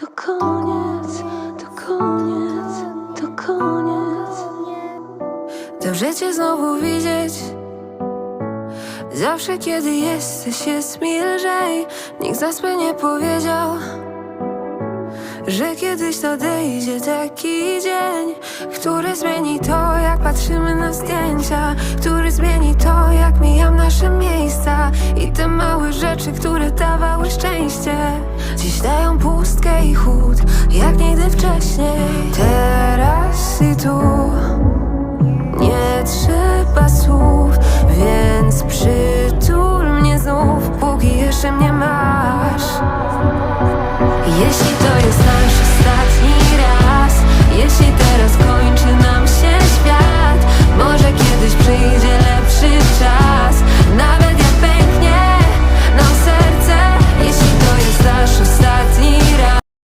To koniec, to koniec, to koniec. To życie znowu widzieć. Zawsze kiedy jesteś jest mi lżej Nikt z nas nie powiedział Że kiedyś nadejdzie taki dzień Który zmieni to jak patrzymy na zdjęcia Który zmieni to jak mijam nasze miejsca I te małe rzeczy, które dawały szczęście. Dziś Jak nigdy wcześniej Teraz i tu nie trzeba słów, więc przytul mnie znów, póki jeszcze mnie masz. Jeśli to jest nasz ostatni